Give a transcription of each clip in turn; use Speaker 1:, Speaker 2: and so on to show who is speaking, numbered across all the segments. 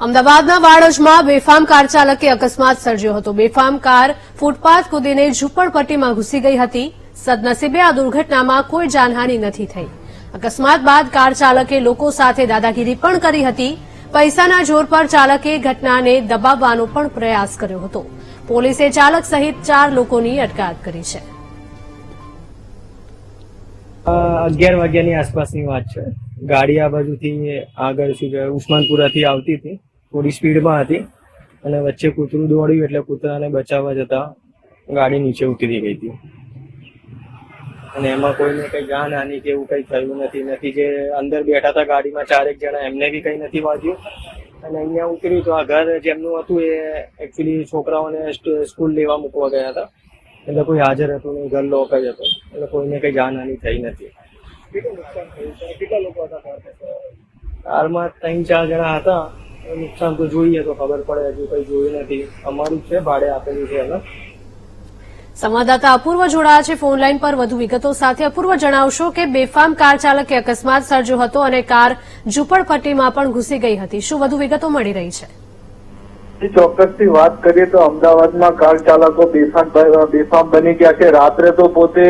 Speaker 1: અમદાવાદના વાડજમાં બેફામ કાર ચાલકે અકસ્માત સર્જ્યો હતો. બેફામ કાર ફૂટપાથ કૂદીને ઝૂંપડપટ્ટીમાં ઘૂસી ગઈ હતી. સદનસીબે આ દુર્ઘટનામાં કોઈ જાનહાની નથી થઈ. અકસ્માત બાદ કાર ચાલકે લોકો સાથે દાદાગીરી પણ કરી હતી. પૈસાના જોર પર ચાલકે ઘટનાને દબાવવાનો પણ પ્રયાસ કર્યો હતો. પોલીસે ચાલક સહિત ચાર લોકોની અટકાયત કરી છે.
Speaker 2: અગિયાર વાગ્યાની આસપાસની વાત છે. ગાડી આ બાજુથી આગળ શું કહેવાય, ઉસ્માનપુરાથી આવતી હતી. થોડી સ્પીડમાં હતી અને વચ્ચે કૂતરું દોડ્યું એટલે કૂતરાને બચાવવા જતા ગાડી નીચે ઉતરી ગઈ હતી. અને એમાં કોઈને કઈ જાનહાની કે એવું કઈ થયું નથી. નથી જે અંદર બેઠા હતા ગાડીમાં ચારેક જણા, એમને બી કઈ નથી વાગ્યું. અને અહીંયા ઉતર્યું તો આ ઘર જેમનું હતું એ એકચ્યુઅલી છોકરાઓને સ્કૂલ લેવા મૂકવા ગયા હતા. એટલે કોઈ હાજર હતું નહીં ઘર લોક જ હતો. એટલે કોઈને કઈ જાનહાની થઈ નથી. કારમાં ત્રણ ચાર જણા હતા. નુકસાન તો જોઈએ તો ખબર પડે હજુ કઈ જોયું નથી. અમારું છે ભાડે આપેલું છે એને
Speaker 1: સંવાદદાતા અપૂર્વ જોડાયા છે ફોન લાઈન પર. વધુ વિગતો સાથે અપૂર્વ જણાવશો કે બેફામ કાર ચાલકે અકસ્માત સર્જ્યો હતો અને કાર ઝુંપડપટ્ટીમાં પણ ઘૂસી ગઈ હતી. શું વધુ વિગતો મળી રહી છે?
Speaker 3: ચોક્કસથી વાત કરીએ તો અમદાવાદમાં કાર ચાલકો બેફામ બેફામ બની ગયા છે. રાત્રે તો પોતે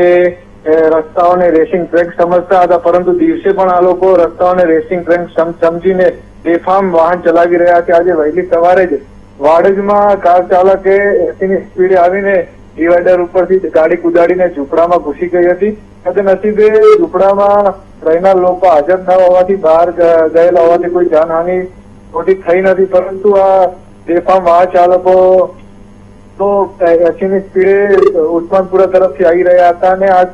Speaker 3: રસ્તાઓને રેસિંગ ટ્રેક સમજતા હતા, પરંતુ દિવસે પણ આ લોકો રસ્તાઓને રેસિંગ ટ્રેક સમજીને બેફામ વાહન ચલાવી રહ્યા છે. આજે વહેલી સવારે જ વાડજમાં કાર ચાલકે એસીની સ્પીડે આવીને ડિવાઈડર ઉપરથી ગાડી કુદાડીને ઝૂંપડામાં ઘૂસી ગઈ હતી. સદનસીબે ઝૂંપડામાં રહેનાર લોકો હાજર ન હોવાથી બહાર ગયેલા હોવાથી કોઈ જાનહાની મોટી થઈ નથી. પરંતુ આ બેફામ વાહન ચાલકો તો એસીની સ્પીડે ઉસ્માનપુરા તરફથી આવી રહ્યા હતા અને આ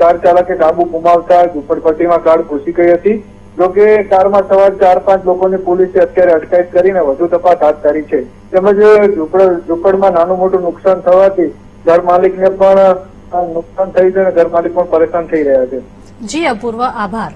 Speaker 3: કાર ચાલકે કાબુ ગુમાવતા ઝુંપડપટ્ટીમાં કાર ઘૂસી ગઈ હતી. જોકે કારમાં સવાર ચાર પાંચ લોકોની પોલીસે અત્યારે અટકાયત કરીને વધુ તપાસ હાથ ધરી છે. તેમજ ઝુંપડ, ઝુંપડમાં નાનું મોટું નુકસાન થવાથી ઘર માલિકને પણ નુકસાન થયું છે અને ઘર માલિક પણ પરેશાન થઈ રહ્યા છે.
Speaker 1: જી, અપૂર્વ આભાર.